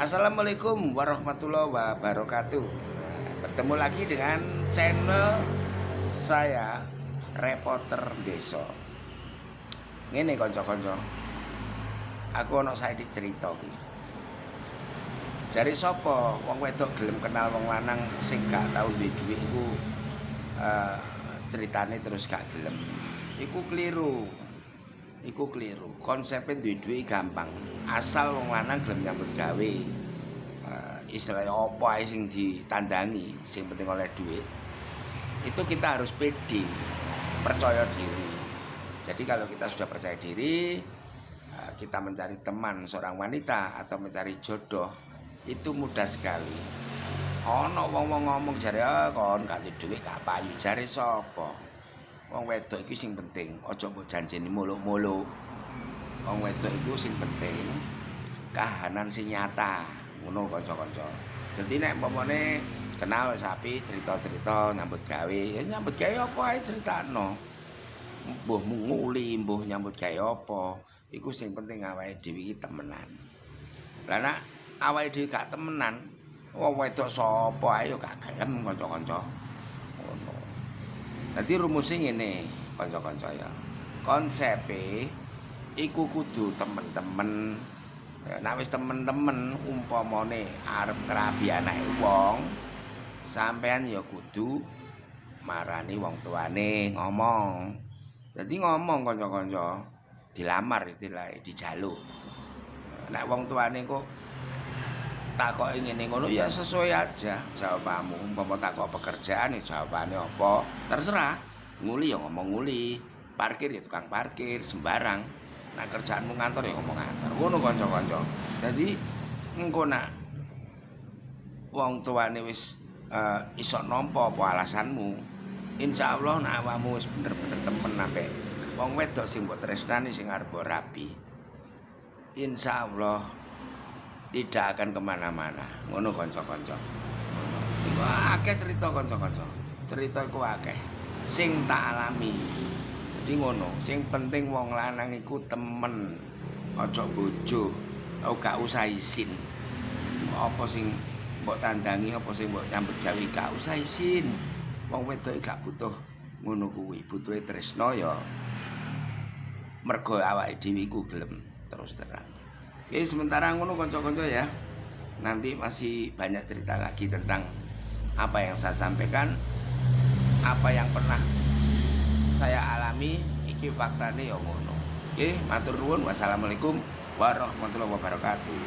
Assalamualaikum warahmatullahi wabarakatuh. Bertemu lagi dengan channel saya Reporter Deso Ini konco-konco Aku ono saya cerita ki sopo wong wedok gelem kenal wong lanang sing gak tau iku uh, ceritane terus gak gelem. Iku keliru. Iku keliru. Konsepnya duwe dhuwit gampang. Asal wong lanang gelem nyambut gawe. Uh, istilahnya apa ae sing ditandangi, sing penting oleh duit. Itu kita harus pede, percaya diri. Jadi kalau kita sudah percaya diri, uh, kita mencari teman seorang wanita atau mencari jodoh itu mudah sekali ana wong-wong ngomong jare ah kon gak duit gak payu jare sapa wong wedok iki sing penting aja mbok janjeni muluk-muluk. Wong wedok iku sing penting kahanan sing nyata. Ngono kanca-kanca. Dadi nek umpamane kenal sapi cerita-cerita nyambut gawe ya nyambut gawe apa ae critakno? Mbuh nguli mbuh nyambut gawe apa? Iku sing penting awake dhewe iki temenan. Lah nak awake dhewe gak temenan wong wedok sapa ae yo gak gelem kanca-kanca dadi rumuse ngene kanca-kanca ya. Konsepe iku kudu temen-temen. Nek wis temen-temen umpamane arep ngrabi anake wong sampean ya kudu marani wong tuane ngomong. Dadi ngomong kanca-kanca dilamar istilahnya dijaluk. Nek wong tuane kok takok ngene ngono ya sesuai aja jawabanmu. Umpama takok pekerjaan ya jawabannya apa? Terserah. Nguli ya ngomong nguli. Parkir ya tukang parkir sembarang. Nah kerjaanmu ngantor ya ngomong ngantor. Ngono kanca-kanca. Jadi engko nak wong tuane wis uh, iso nampa apa alasanmu insya Allah nak awakmu wis bener-bener temen sampe wong wedok sing mbok tresnani sing arep rapi. Insya Allah tidak akan kemana-mana. Ngono konco-konco iku akeh cerita konco-konco cerita iku akeh. Sing tak alami. Jadi ngono sing penting wong lanang iku temen. Aja bojo. Oh gak usah isin. Apa sing mbok tandangi apa sing mbok nyambut gawe gak usah isin. Wong wedok gak butuh ngono kuwi. Butuhe tresno ya. Mergo awake dhewe iku gelem terus terang Oke, sementara ngono konco-konco ya. Nanti masih banyak cerita lagi tentang apa yang saya sampaikan, apa yang pernah saya alami, iki faktane ya ngono. Oke, matur nuwun. Wassalamualaikum warahmatullahi wabarakatuh.